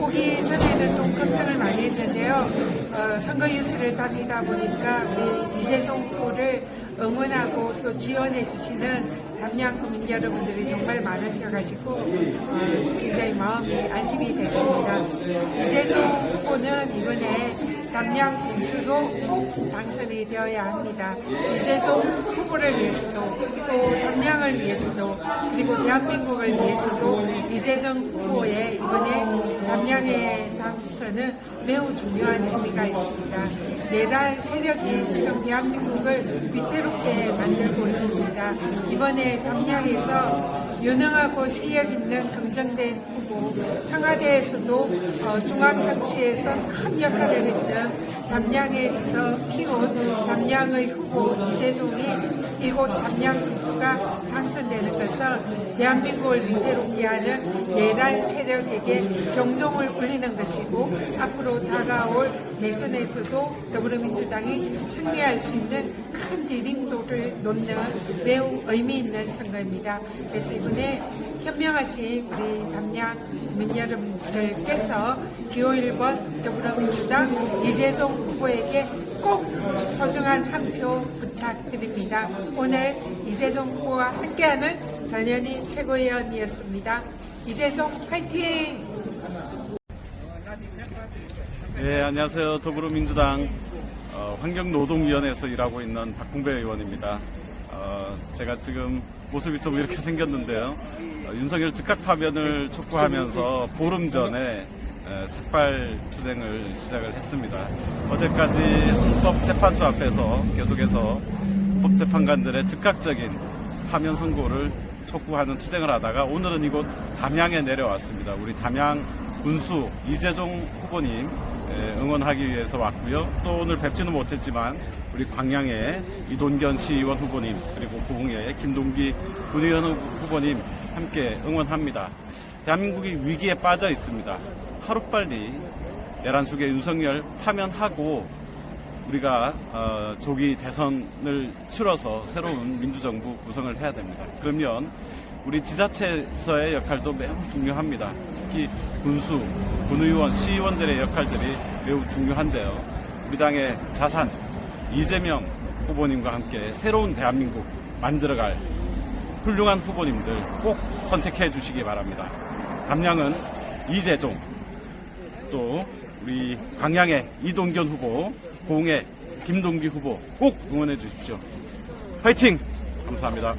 오기 전에는 좀 걱정을 많이 했는데요. 어, 선거 유세를 다니다 보니까 우리 이재종 후보를 응원하고 또 지원해 주시는 담양 국민 여러분들이 정말 많으셔가지고 어, 굉장히 마음이 안심이 됐습니다. 이재종 후보는 이번에 담양 군수로 꼭 당선이 되어야 합니다. 이재종 후보를 위해서도 또 담양을 위해서도 그리고 대한민국을 위해서도 이재정 후보의 이번에 담양의 당선은 매우 중요한 의미가 있습니다. 내란 세력이 지금 대한민국을 위태롭게 만들고 있습니다. 이번에 담양에서 유능하고 실력 있는 긍정된 후보, 청와대에서도 어, 중앙 정치에서 큰 역할을 했던 담양에서 키운 담양의 후보 이재종이 이곳 담양 군수가 당선되는 것은 대한민국을 위태롭게 하는 내란 세력에게 경종을 울리는 것이고 앞으로 다가올 대선에서도 더불어민주당이 승리할 수 있는 큰 디딤돌을 놓는 매우 의미 있는 선거입니다. 그래서 이번에 현명하신 우리 담양 민 여러분들께서 기호 1번 더불어민주당 이재종 후보에게 꼭 소중한 한 표 부탁드립니다. 오늘 이재종 후보와 함께하는 전현희 최고위원이었습니다. 이재종 파이팅! 네, 안녕하세요. 더불어민주당 어, 환경노동위원회에서 일하고 있는 박풍배 의원입니다. 어, 제가 지금 모습이 좀 이렇게 생겼는데요. 어, 윤석열 즉각 파면을 촉구하면서 보름 전에 에, 삭발 투쟁을 시작을 했습니다. 어제까지 헌법재판소 앞에서 계속해서 헌법재판관들의 즉각적인 파면 선고를 촉구하는 투쟁을 하다가 오늘은 이곳 담양에 내려왔습니다. 우리 담양 군수 이재종 후보님 에, 응원하기 위해서 왔고요. 또 오늘 뵙지는 못했지만 우리 광양의 이돈견 시의원 후보님 그리고 고흥의 김동기 군의원 후보님 함께 응원합니다. 대한민국이 위기에 빠져 있습니다. 하루빨리 내란 속의 윤석열 파면하고 우리가 어, 조기 대선을 치러서 새로운 민주정부 구성을 해야 됩니다. 그러면 우리 지자체에서의 역할도 매우 중요합니다. 특히 군수, 군의원, 시의원들의 역할들이 매우 중요한데요. 우리 당의 자산 이재명 후보님과 함께 새로운 대한민국 만들어갈 훌륭한 후보님들 꼭 선택해 주시기 바랍니다. 담양은 이재종, 또 우리 광양의 이동견 후보, 공의 김동기 후보 꼭 응원해 주십시오. 화이팅! 감사합니다.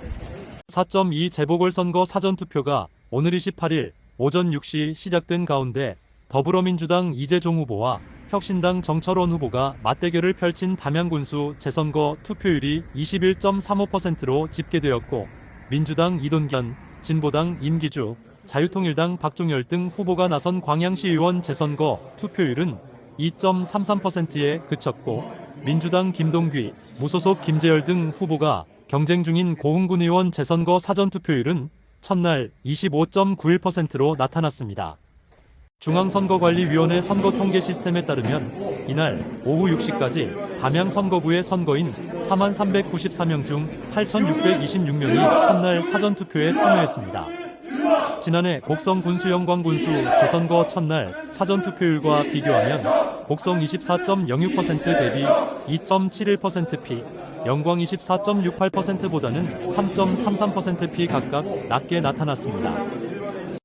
4.2 재보궐선거 사전투표가 오늘 28일 오전 6시 시작된 가운데 더불어민주당 이재종 후보와 혁신당 정철원 후보가 맞대결을 펼친 담양군수 재선거 투표율이 21.35%로 집계되었고 민주당 이돈견, 진보당 임기주, 자유통일당 박종열 등 후보가 나선 광양시 의원 재선거 투표율은 2.33%에 그쳤고 민주당 김동귀, 무소속 김재열 등 후보가 경쟁 중인 고흥군 의원 재선거 사전투표율은 첫날 25.91%로 나타났습니다. 중앙선거관리위원회 선거 통계 시스템에 따르면 이날 오후 6시까지 담양 선거구의 선거인 4,394명 중 8,626명이 첫날 사전투표에 참여했습니다. 지난해 곡성 군수 영광 군수 재선거 첫날 사전투표율과 비교하면 곡성 24.06% 대비 2.71%피, 영광 24.68%보다는 3.33%피 각각 낮게 나타났습니다.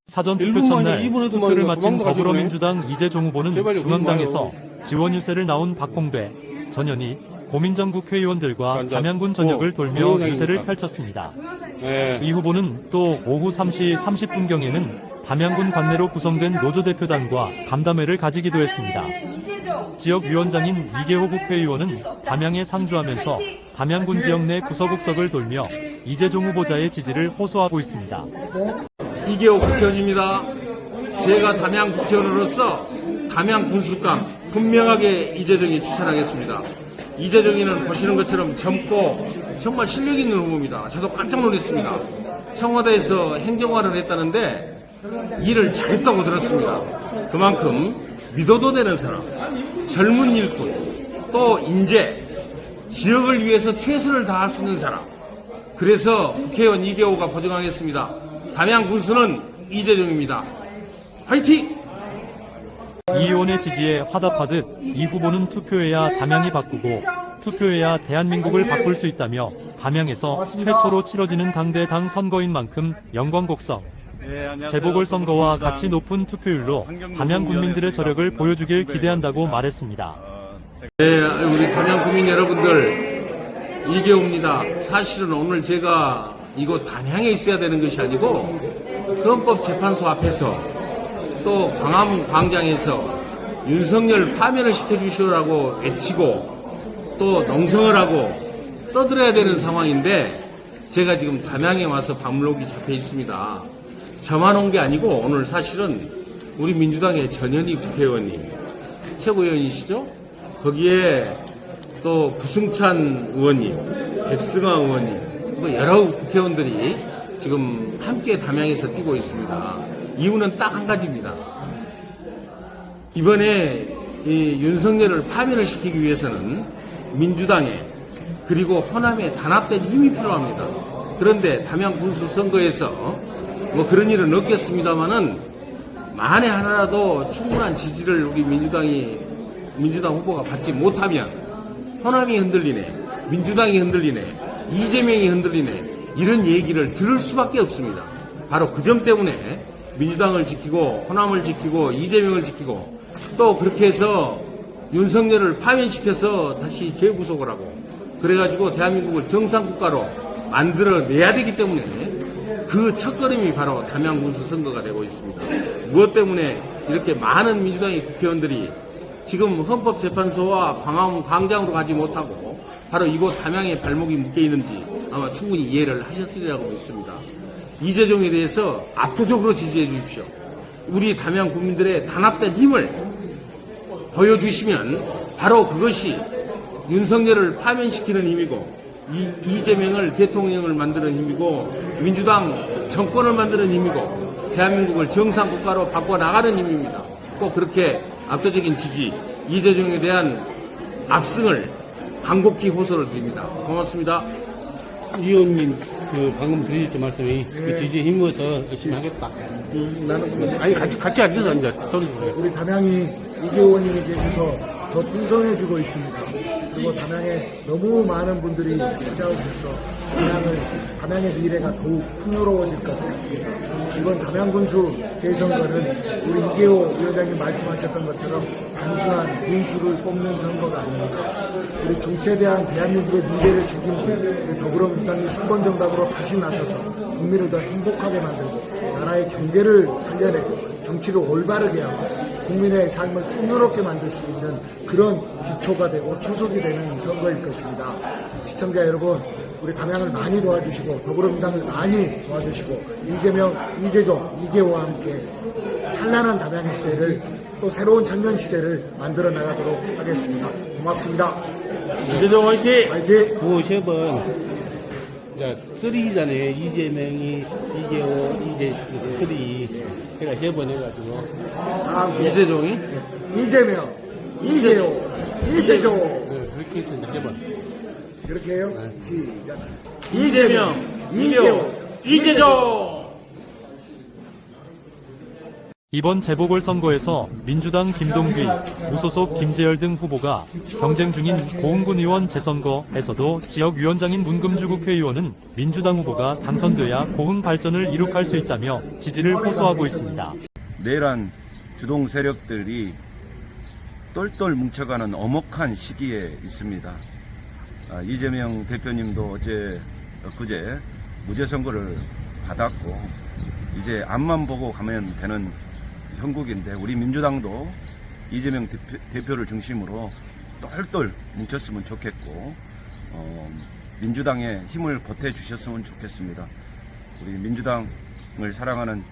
사전투표 첫날 투표를 막 마친 더불어민주당 이재종 후보는 중앙당에서. 지원 유세를 나온 박홍배, 전현희, 고민정 국회의원들과. 담양군 전역을 어, 돌며. 유세를 펼쳤습니다. 네. 이 후보는 또 오후 3시 30분경에는 담양군 관내로 구성된 노조대표단과 간담회를 가지기도 했습니다. 지역위원장인 이계호 국회의원은 담양에 상주하면서 담양군 지역 내 구서국석을 돌며 이재종 후보자의 지지를 호소하고 있습니다. 이계호 국회의원입니다. 제가 담양 국회의원으로서 담양 군수감 분명하게 이재정이 추천하겠습니다. 이재정이는 보시는 것처럼 젊고 정말 실력 있는 후보입니다. 저도 깜짝 놀랐습니다. 청와대에서 행정관을 했다는데 일을 잘했다고 들었습니다. 그만큼 믿어도 되는 사람, 젊은 일꾼, 또 인재, 지역을 위해서 최선을 다할 수 있는 사람. 그래서 국회의원 이계호가 보증하겠습니다. 담양 군수는 이재정입니다. 화이팅! 이 의원의 지지에 화답하듯 이 후보는 투표해야 담양이 바꾸고 투표해야 대한민국을 바꿀 수 있다며 담양에서 최초로 치러지는 당대당 선거인 만큼 영광 곡성 예, 안녕하세요. 재보궐선거와 같이 높은 투표율로 담양 국민들의 저력을 보여주길 기대한다고. 말했습니다. 네, 우리 담양 국민 여러분들, 이계호입니다. 사실은 오늘 제가 이곳 담양에 있어야 되는 것이 아니고, 헌법재판소 앞에서 또 광화문 광장에서 윤석열 파면을 시켜주시오라고 외치고, 또 농성을 하고 떠들어야 되는 상황인데, 제가 지금 담양에 와서 밤록이 잡혀 있습니다. 저만 온 게 아니고, 오늘 사실은 우리 민주당의 전현희 국회의원님, 최고위원이시죠? 거기에 또 부승찬 의원님, 백승화 의원님, 뭐 여러 국회의원들이 지금 함께 담양에서 뛰고 있습니다. 이유는 딱 한 가지입니다. 이번에 이 윤석열을 파면을 시키기 위해서는 민주당에 그리고 호남에 단합된 힘이 필요합니다. 그런데 담양 군수 선거에서 뭐 그런 일은 없겠습니다만은 만에 하나라도 충분한 지지를 우리 민주당이 민주당 후보가 받지 못하면 호남이 흔들리네, 민주당이 흔들리네, 이재명이 흔들리네 이런 얘기를 들을 수밖에 없습니다. 바로 그 점 때문에 민주당을 지키고 호남을 지키고 이재명을 지키고 또 그렇게 해서 윤석열을 파면시켜서 다시 재구속을 하고 그래가지고 대한민국을 정상국가로 만들어내야 되기 때문에 그 첫걸음이 바로 담양 군수 선거가 되고 있습니다. 무엇 때문에 이렇게 많은 민주당의 국회의원들이 지금 헌법재판소와 광화문 광장으로 가지 못하고 바로 이곳 담양에 발목이 묶여 있는지 아마 충분히 이해를 하셨으리라고 믿습니다. 이재종에 대해서 압도적으로 지지해 주십시오. 우리 담양 국민들의 단합된 힘을 보여주시면 바로 그것이 윤석열을 파면시키는 힘이고 이, 이재명을 대통령을 만드는 힘이고 민주당 정권을 만드는 힘이고 대한민국을 정상국가로 바꿔나가는 힘입니다. 꼭 그렇게 압도적인 지지 이재종에 대한 압승을 간곡히 호소를 드립니다. 고맙습니다. 의원님 그 방금 드리셨던 말씀이 그 지지에 힘입어서 열심히 하겠다. 나는 아니 같이 같이 앉아서 해요. 우리 담양이 이교원님에 계셔서 더 풍성해지고 있습니다. 그리고 담양에 너무 많은 분들이 찾아오셔서 담양을, 담양의 미래가 더욱 풍요로워질 것 같습니다. 이번 담양 군수 재선거는 우리 이계호 위원장님 말씀하셨던 것처럼 단순한 군수를 뽑는 선거가 아닙니다. 우리 중체대한 대한민국의 미래를 책임질 더불어민주당이 순번 정당으로 다시 나서서 국민을 더 행복하게 만들고 나라의 경제를 살려내고 정치를 올바르게 하고 국민의 삶을 풍요롭게 만들 수 있는 그런 기초가 되고 초석이 되는 선거일 것입니다. 시청자 여러분, 우리 담양을 많이 도와주시고 더불어민주당을 많이 도와주시고 이재명, 이재종, 이계호와 함께 찬란한 담양의 시대를 또 새로운 청년 시대를 만들어 나가도록 하겠습니다. 고맙습니다. 이재정 화이팅! 화이팅! 구호 세 번. 자, 쓰리잖아요. 이재명이, 이재호, 이재, 쓰리. 제가 해가지고. 다음 주에 이재종이? 이재명, 이계호, 이재종. 네, 그렇게 해서 이제 번. 그렇게 해요? 시작. 이재명, 이재호, 이재종. 이번 재보궐선거에서 민주당 김동귀, 무소속 김재열 등 후보가 경쟁 중인 고흥군 의원 재선거에서도 지역위원장인 문금주 국회의원은 민주당 후보가 당선돼야 고흥 발전을 이룩할 수 있다며 지지를 호소하고 있습니다. 내란 주동 세력들이 똘똘 뭉쳐가는 엄혹한 시기에 있습니다. 아, 이재명 대표님도 어제 엊그제 무죄 선고를 받았고 이제 앞만 보고 가면 되는 형국인데 우리 민주당도 이재명 대표, 를 중심으로 똘똘 뭉쳤으면 좋겠고 어, 민주당의 힘을 보태 주셨으면 좋겠습니다. 우리 민주당을 사랑하는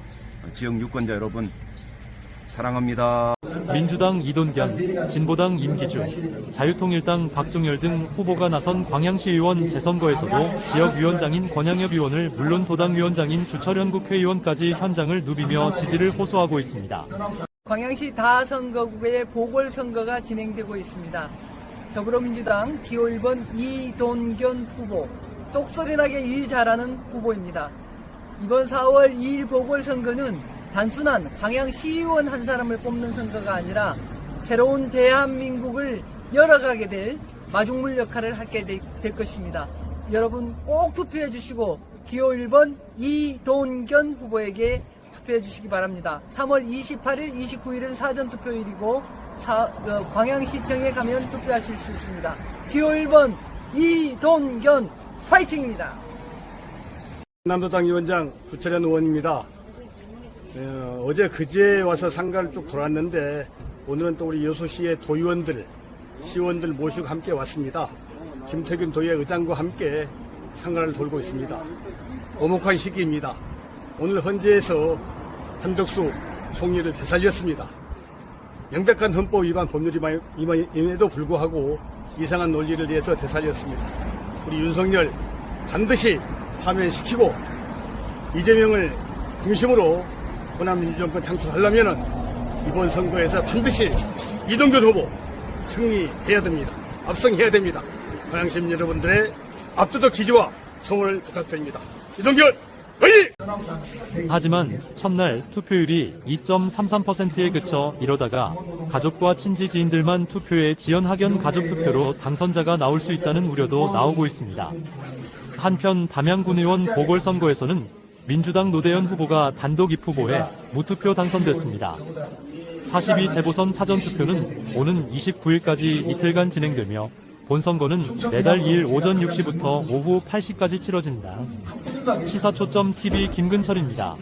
지역 유권자 여러분 사랑합니다. 민주당 이돈견, 진보당 임기준, 자유통일당 박종열 등 후보가 나선 광양시 의원 재선거에서도 지역위원장인 권양엽 의원을 물론 도당위원장인 주철현 국회의원까지 현장을 누비며 지지를 호소하고 있습니다. 광양시 다선거구의 보궐선거가 진행되고 있습니다. 더불어민주당 기호 1번 이돈견 후보 똑소리나게 일 잘하는 후보입니다. 이번 4월 2일 보궐선거는 단순한 광양시의원 한 사람을 뽑는 선거가 아니라 새로운 대한민국을 열어가게 될 마중물 역할을 하게 되- 될 것입니다. 여러분 꼭 투표해 주시고 기호 1번 이돈견 후보에게 투표해 주시기 바랍니다. 3월 28일, 29일은 사전 투표일이고 사- 어, 광양시청에 가면 투표하실 수 있습니다. 기호 1번 이돈견 화이팅입니다. 남도당 위원장 부철현 의원입니다. 어, 어제 그제 와서 상가를 쭉 돌았는데 오늘은 또 우리 여수시의 도의원들, 시의원들 모시고 함께 왔습니다. 김태균 도의 의장과 함께 상가를 돌고 있습니다. 오목한 시기입니다. 오늘 헌재에서 한덕수 총리를 되살렸습니다. 명백한 헌법 위반 법률 위반임에도 불구하고 이상한 논리를 내서 되살렸습니다. 우리 윤석열 반드시 파면시키고 이재명을 중심으로 호남 민주정권 창출하려면 이번 선거에서 반드시 이동균 후보 승리해야 됩니다. 압승해야 됩니다. 고양심 여러분들의 압도적 지지와 성원을 부탁드립니다. 이동균 화이팅! 하지만 첫날 투표율이 2.33%에 그쳐 이러다가 가족과 친지 지인들만 투표에 지연 학연 가족 투표로 당선자가 나올 수 있다는 우려도 나오고 있습니다. 한편 담양군 의원 보궐선거에서는 민주당 노대현 후보가 단독 입후보에 무투표 당선됐습니다. 42 재보선 사전투표는 오는 29일까지 이틀간 진행되며 본선거는 매달 2일 오전 6시부터 오후 8시까지 치러진다. 시사초점 TV 김근철입니다.